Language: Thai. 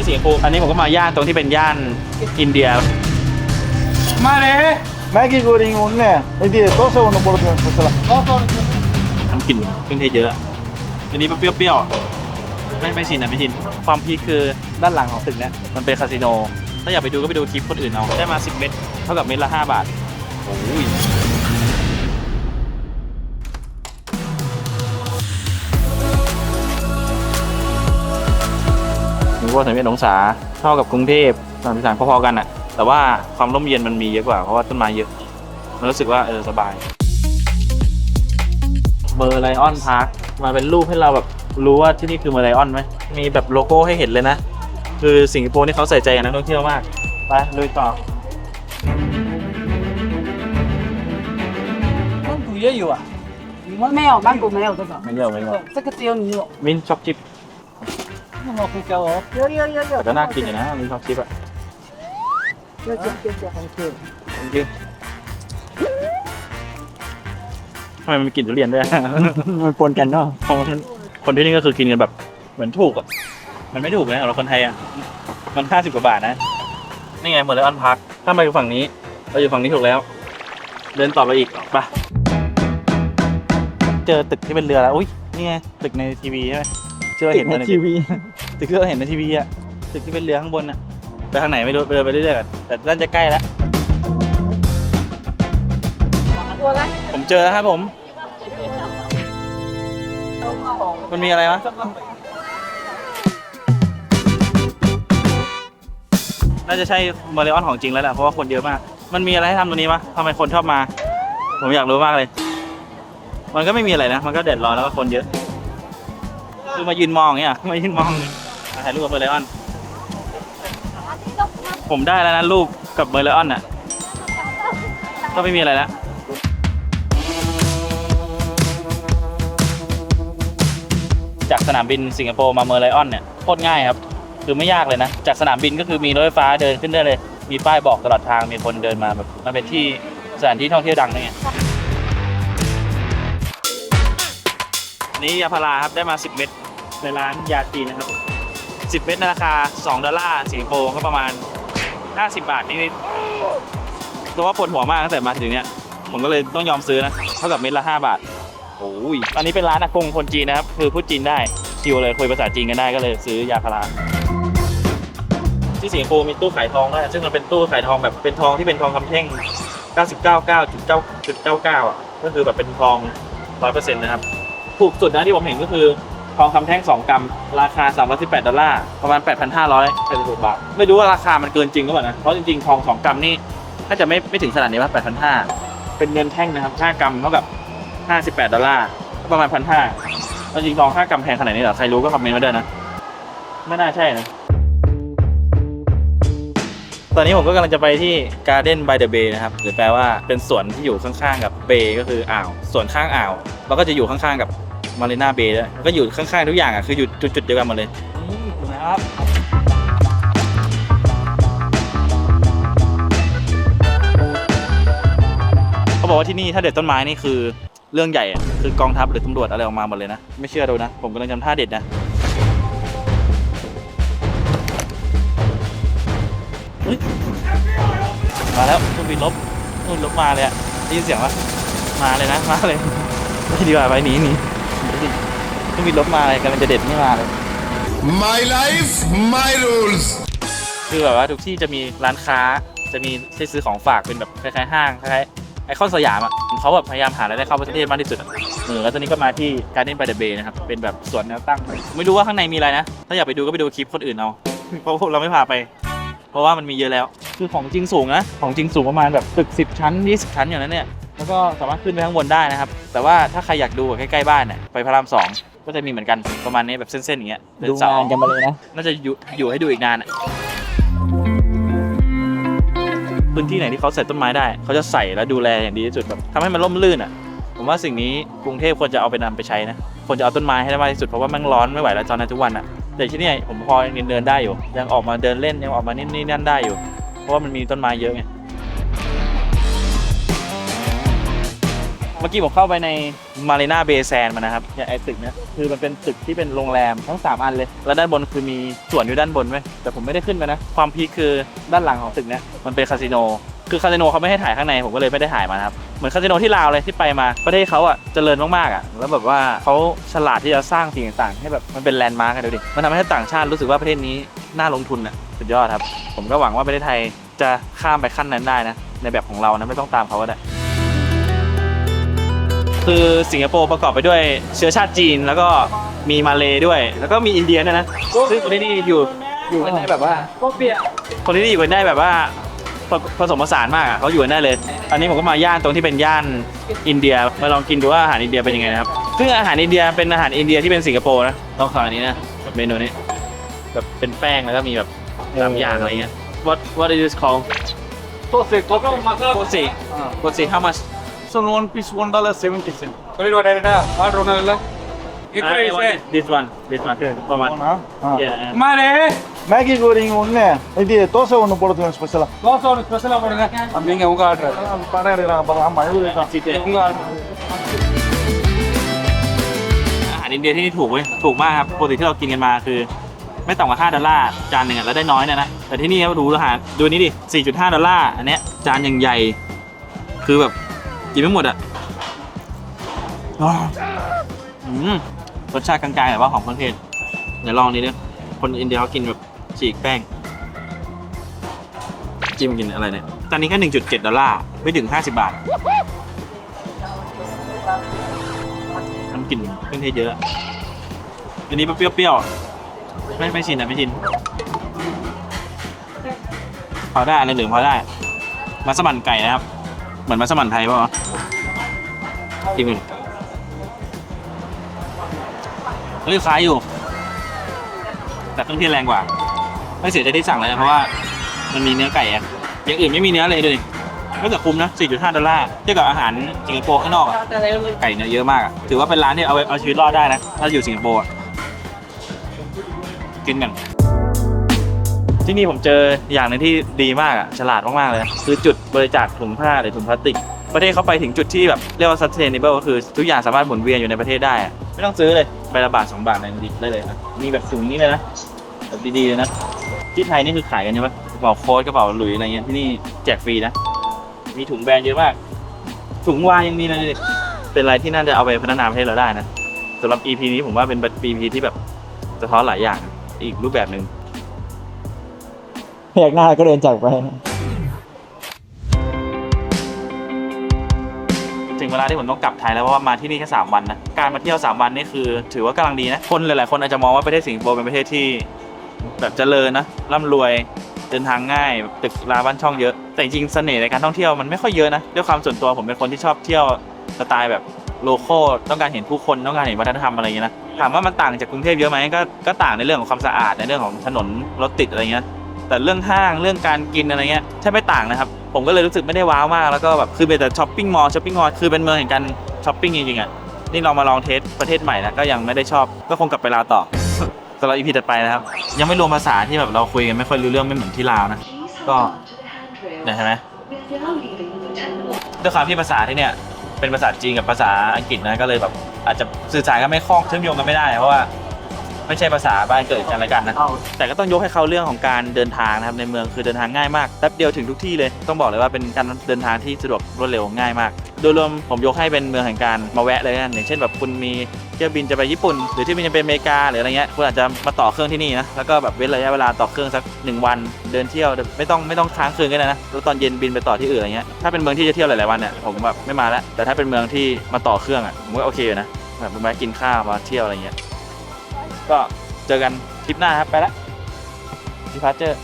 ที่สิงคโปอันนี้ผมก็มาย่านตรงที่เป็นย่านอินเดีย มาเลย Maggi goreng unne. E dire, cosa uno vuole per questa? น้ำกลิ่นเครื่องเทศเยอะอันนี้มันเปรี้ยวๆ ไม่ไม่ชินอะไม่ชิน ความพีคคือด้านหลังของตึกเนี่ยมันเป็นคาสิโน ถ้าอยากไปดูก็ไปดูคลิปคนอื่นเอา ได้มา 10 เม็ดเท่ากับเม็ดละ 5 บาท โอ้ย นึกว่าถึงเป็นองศาเท่ากับกรุงเทพสามสิบสามพอๆกันอะแต่ว่าความร่มเย็นมันมีเยอะกว่า เพราะว่าต้นไม้เยอะ มันรู้สึกว่าเออสบาย เมอร์ไลออนพาร์คมาเป็นรูปให้เราแบบรู้ว่าที่นี่คือเมอร์ไลออนไหม มีแบบโลโก้ให้เห็นเลยนะ คือสิงคโปร์นี่เขาใส่ใจกับนักท่องเที่ยวมาก ไปลุยต่อ 曼谷也有啊，没有，曼谷没有这个， ไม่เยอะไ มันมาคุยเกาเหรเยอะเยอะเยอะเยอะแต่น่ากินอยู่นะมีชอบชิปอะเยอะเยอะเยอะเยอะโอเคจริงทำไมมันมีกลิ่นทุเรียนด้วย มันปนกันเนาะเพราะคนที่นี่ก็คือกินกันแบบ เหมือนถูกอะมันไม่ถูกนะเราคนไทยอะมันห้าสิบกว่าบาทนะนี่ไงเหมือนเลยอันพัก ถ้ามาอยู่ฝั่งนี้ เราอยู่ฝั่งนี้ถูกแล้ว เดินต่อไปอีกไปเจอตึกที่เป็นเรือแล้ว อุ้ยนี่ไงตึกในทีวีใช่ไหมเจอเห็นในทีวี ตึกที่เราเห็นในทีวีอะตึกที่เป็นเรือข้างบนอะไปทางไหนไม่รู้เดินไปเรื่อยๆกันแต่น่าจะใกล้แล้ว我来。ผมเจอแล้วครับผม มันมีอะไรวะน่าจะใช่มาริออนของจริงแล้วแหละเพราะว่าคนเยอะมาก มันมีอะไรให้ทำตรงนี้มะทำไมคนชอบมา ผมอยากรู้มากเลย มันก็ไม่มีอะไรนะ มันก็เด็ดร้อนแล้วก็คนเยอะ คือมายืนมองอย่างเงี้ยมายืนมอง ถ่ายรูปกับเมอร์ไลออน ผมได้แล้วนะรูปกับเมอร์ไลออนอะ ก็ไม่มีอะไรแล้วจากสนามบินสิงคโปร์มาเมอร์ไลออนเนี่ยโคตรง่ายครับ คือไม่ยากเลยนะ จากสนามบินก็คือมีรถไฟฟ้าเดินขึ้นได้เลย มีป้ายบอกตลอดทางมีคนเดินมาแบบมันเป็นที่สถานที่ท่องเที่ยวดังด้วยไงอันนี้ยาพาราครับได้มา 10 เม็ดในร้านยาจีนนะครับ 10 เม็ดในราคา 2 ดอลลาร์สิงคโปร์ก็ประมาณ 50 บาทนิดๆตัวว่าปวดหัวมากตั้งแต่มาถึงเนี้ยผมก็เลยต้องยอมซื้อนะเท่ากับเม็ดละ 5 บาทโอ้ยอันนี้เป็นร้านอากงคนจีนนะครับ คือพูดจีนได้ชิวเลยคุยภาษาจีนกันได้ก็เลยซื้อยาพาราที่สิงคโปร์มีตู้ขายทองด้วยซึ่งมันเป็นตู้ขายทองแบบเป็นทองที่เป็นทองคำแท่ง 99.9.99อะก็คือแบบเป็นทอง 100%นะครับถูกสุดนะที่ผมเห็นก็คือ ทองคำแท่ง 2 กรัม ราคา 318 ดอลลาร์ ประมาณ 8,500บาท ไม่รู้ว่าราคามันเกินจริงหรือเปล่านะ เพราะจริงๆ ทอง 2 กรัมนี่น่าจะไม่ไม่ถึงขนาดนี้ว่า8,500 เป็นเงินแท่งนะครับ 5 กรัมเท่ากับ 58 ดอลลาร์ ประมาณ 1,500จริงๆทอง 5 กรัมแพงขนาดนี้เหรอ ใครรู้ก็คอมเมนต์มาด้วยนะ ไม่น่าใช่นะ ตอนนี้ผมก็กำลังจะไปที่ Garden by the Bay นะครับ หรือแปลว่าเป็นสวนที่อยู่ข้างๆ กับเบย์ก็คืออ่าว สวนข้างอ่าว แล้วก็จะอยู่ข้างๆ กับ มารีนาเบย์ด้วยแล้วก็อยู่ข้างๆทุกอย่างอะคืออยู่จุดๆเดียวกันหมดเลยนี่ถูกไหมครับเขาบอกว่าที่นี่ถ้าเด็ดต้นไม้นี่คือเรื่องใหญ่อะคือกองทัพหรือตำรวจอะไรออกมาหมดเลยนะ ไม่เชื่อดูนะ ผมกำลังจำท่าเด็ดนะเฮ้ยมาแล้วเครื่องบินลบเครื่องบินลบมาเลยอะได้ยินเสียงปะมาเลยนะ มาเลยไปดีกว่าไปหนีหนี หนีดิเครื่องบินลบมาเลยกำลังจะเด็ดไม่มาเลย My life, my rules. คือแบบว่าทุกที่จะมีร้านค้าจะมีที่ซื้อของฝากเป็นแบบคล้ายๆห้างคล้ายๆไอคอนสยามอะเขาแบบพยายามหารายได้เข้าประเทศมากที่สุดอะเออแล้วตอนนี้ก็มาที่การ์เด้น by the bay นะครับ เป็นแบบสวนแนวตั้ง ไม่รู้ว่าข้างในมีอะไรนะ ถ้าอยากไปดูก็ไปดูคลิปคนอื่นเอา เพราะพวกเราไม่พาไป เพราะว่ามันมีเยอะแล้ว คือของจริงสูงนะ ของจริงสูงประมาณแบบตึก 10 ชั้น 20 ชั้นอย่างนั้นเนี่ย แล้วก็สามารถขึ้นไปข้างบนได้นะครับ แต่ว่าถ้าใครอยากดูใกล้ๆบ้านเนี่ยไปพระรามสอง ก็จะมีเหมือนกันประมาณนี้แบบเส้นๆอย่างเงี้ยเนดูเสงานกันมาเลยนะ น่าจะอยู่อยู่ให้ดูอีกนานอะพื้นที่ไหนที่เขาใส่ต้นไม้ได้ เขาจะใส่และดูแลอย่างดีที่สุดแบบทำให้มันร่มรื่นอะ ผมว่าสิ่งนี้กรุงเทพควรจะเอาไปนำไปใช้นะควรจะเอาต้นไม้ให้ได้มากที่สุดเพราะว่ามันร้อนไม่ไหวแล้วตอนนี้ทุกวันอะ แต่ที่นี่ผมพอยังเดินได้อยู่ ยังออกมาเดินเล่นยังออกมานี่นี่นั่นได้อยู่ เพราะว่ามันมีต้นไม้เยอะไง เมื่อกี้ผมเข้าไปในมารีนาเบย์แซนมานะครับเนี่ยไอ้ตึกเนี้ยคือมันเป็นตึกที่เป็นโรงแรมทั้ง 3 อันเลย แล้วด้านบนคือมีสวนอยู่ด้านบนไว้แต่ผมไม่ได้ขึ้นไปนะ ความพีคคือด้านหลังของตึกเนี้ยมันเป็นคาสิโนคือคาสิโนเขาไม่ให้ถ่ายข้างในผมก็เลยไม่ได้ถ่ายมาครับเหมือนคาสิโนที่ลาวเลยที่ไปมาประเทศเขาอะเจริญมากๆอะแล้วแบบว่าเขาฉลาดที่จะสร้างสิ่งต่างๆให้แบบมันเป็นแลนด์มาร์กกันดูดิมันทำให้ต่างชาติรู้สึกว่าประเทศนี้น่าลงทุนอะสุดยอดครับ ผมก็หวังว่าประเทศไทยจะข้ามไปขั้นนั้นได้นะในแบบของเรานะไม่ต้องตามเขาก็ได้ คือสิงคโปร์ประกอบไปด้วยเชื้อชาติจีน แล้วก็มีมาเลย์ด้วย แล้วก็มีอินเดียด้วยนะซึ่งคนที่นี่อยู่อยู่กันได้แบบว่า Kopi ya. คนที่นี่อยู่กันได้แบบว่าผผสมผสานมากอะเขาอยู่กันได้เลย อันนี้ผมก็มาย่านตรงที่เป็นย่านอินเดียมาลองกินดูว่าอาหารอินเดียเป็นยังไงนะครับซึ่งอาหารอินเดียเป็นอาหารอินเดียที่เป็นสิงคโปร์นะลองสั่งอันนี้นะแบบเมนูนี้แบบเป็นแป้งแล้วก็มีแบบสามอย่างอะไรเงี้ย what what is this called Tose, tose. โคซิโคซิ how much So one piece, one dollar seventy cent. Kali dua dari dah. What runal lah? Itu I is want this one this oneประมาณ Ah. yeah Mare. Maggi goreng ஒண்ணு இது தோசை ஒண்ணு போடுறது ஸ்பெஷலா Kau soal special apa dah? Ambil yang muka order. படம் எடுக்கிறாங்க பாருங்க ஆமா இது இருக்கான் Muka order. อาหารอินเดียที่นี่ถูกเว้ยถูกมากครับปกติที่เรากินกันมาคือ ไม่ต่ำกว่า5ดอลลาร์จานหนึ่งอะแล้วได้น้อยเนยนะแต่ที่นี่ครับดูอาหารดูนี่ดิ 4.5 ดอลลาร์อันเนี้ยจานยังใหญ่ คือแบบ กินไม่หมดอะอ้าวอืมรสชาติกลางๆแต่ว่าหอมเครื่องเทศเดี๋ยวลองนี้ดิคนอินเดียเขากินแบบฉีกแป้ง จิ้มกินอะไรเนี่ยจานนี้แค่1.7ดอลลาร์ไม่ถึง50บาทน้ำกลิ่นเครื่องเทศเยอะ อันนี้เปรี้ยวๆอะไม่ไม่ชินอะไม่ชิน พอได้อันเหลืองๆพอได้มัสมั่นไก่นะครับ เหมือนมัสมั่นไทยป่ะวะกินกันเฮ้ยคล้ายอยู่ แต่เครื่องเทศแรงกว่า ไม่เสียใจที่สั่งเลยนะเพราะว่ามันมีเนื้อไก่อะอย่างอื่นไม่มีเนื้อเลยดูดิก็แต่คุ้มนะ 4.5 ดอลลาร์ เทียบกับอาหารสิงคโปร์ข้างนอกอะไก่เนื้อเยอะมากอะถือว่าเป็นร้านที่เอาไว้เอาชีวิตรอดได้นะ ถ้าอยู่สิงคโปร์อะกินกัน ที่นี่ผมเจออย่างหนึงที่ดีมากอะฉลาดมากๆเลยนะคือจุดบริจาคถุงผ้าหรือถุงพลาสติก ประเทศเขาไปถึงจุดที่แบบเรียกว่า sustainable ก็คือทุกอย่างสามารถหมุนเวียนอยู่ในประเทศได้อะไม่ต้องซื้อเลยใบละบาทสองบาทอะไรดิบได้เลยนะมีแบบถุงนี้เลยนะแบบดีๆเลยนะที่ไทยนี่คือขายกันใช่ไหมกระเป๋าโค้ดกระเป๋าหลุยอะไรเงี้ยที่นี่แจกฟรีนะมีถุงแบรนด์เยอะมากถุงวายยังมีเลยเป็นอะไรที่น่าจะเอาไปพัฒนาประเทศเราได้นะสำหรับ EP นี้ผมว่าเป็น EP ที่แบบสะท้อนหลายอย่างอีกรูปแบบหนึ่ง พยักหน้าก็เดินจากไป ถึงเวลาที่ผมต้องกลับไทยแล้วเพราะว่ามาที่นี่แค่3วันนะ การมาเที่ยว 3 วันนี่คือ ถือว่ากำลังดีนะ คนหลาย ๆ คนอาจจะมองว่าประเทศสิงคโปร์เป็นประเทศที่ แบบเจริญนะร่ำรวยเดินทางง่ายตึกราบ้านช่องเยอะ แต่จริงๆเสน่ห์ในการท่องเที่ยวมันไม่ค่อยเยอะนะด้วยความส่วนตัวผมเป็นคนที่ชอบเที่ยวสไตล์แบบโลโก้ต้องการเห็นผู้คนต้องการเห็นวัฒนธรรมอะไรอย่างเงี้ยนะถามว่ามันต่างจากกรุงเทพเยอะไหมก็ก็ต่างในเรื่องของความสะอาดในเรื่องของถนนรถติดอะไรเงี้ย แต่เรื่องห้างเรื่องการกินอะไรเงี้ยแทบไม่ต่างนะครับ ผมก็เลยรู้สึกไม่ได้ว้าวมากแล้วก็แบบคือเป็นแต่ช้อปปิ้งมอลล์ช้อปปิ้งมอลล์คือเป็นเมืองแห่งการช้อปปิ้งจริงๆอะนี่เรามาลองเทสประเทศใหม่นะก็ยังไม่ได้ชอบก็คงกลับไปลาวต่อสำหรับอีพีถัดไปนะครับ ยังไม่รวมภาษาที่แบบเราคุยกันไม่ค่อยรู้เรื่องไม่เหมือนที่ลาวนะก็เนี่ยใช่ไหมด้วยความที่ภาษาที่เนี่ยเป็นภาษาจีนกับภาษาอังกฤษนะก็เลยแบบอาจจะสื่อสารกันไม่คล่องเชื่อมโยงกันไม่ได้ เพราะว่า ไม่ใช่ภาษาบ้านเกิดกันและกันนะแต่ก็ต้องยกให้เขาเรื่องของการเดินทางนะครับในเมืองคือเดินทางง่ายมากแป๊บเดียวถึงทุกที่เลยต้องบอกเลยว่าเป็นการเดินทางที่สะดวกรวดเร็วง่ายมาก โดยรวมผมยกให้เป็นเมืองแห่งการมาแวะเลยนะอย่างเช่นแบบคุณมีเที่ยวบินจะไปญี่ปุ่น หรือที่บินจะไปอเมริกาหรืออะไรเงี้ยคุณอาจจะมาต่อเครื่องที่นี่นะแล้วก็แบบเว้นระยะเวลาต่อเครื่องสักหนึ่งวัน เดินเที่ยวไม่ต้องไม่ต้องค้างคืนกันนะแล้วตอนเย็นบินไปต่อที่อื่นอะไรเงี้ยถ้าเป็นเมืองที่จะเที่ยวหลายๆวันเนี่ยผมแบบไม่มาแล้วแต่ถ้าเป็นเมืองที่มาต่อเครื่องอะผมก็โอเคอยู่นะแบบมากินข้าวมาเที่ยวอะไรเงี้ย ก็เจอกันคลิปหน้าครับไปละดิพาร์เจอร์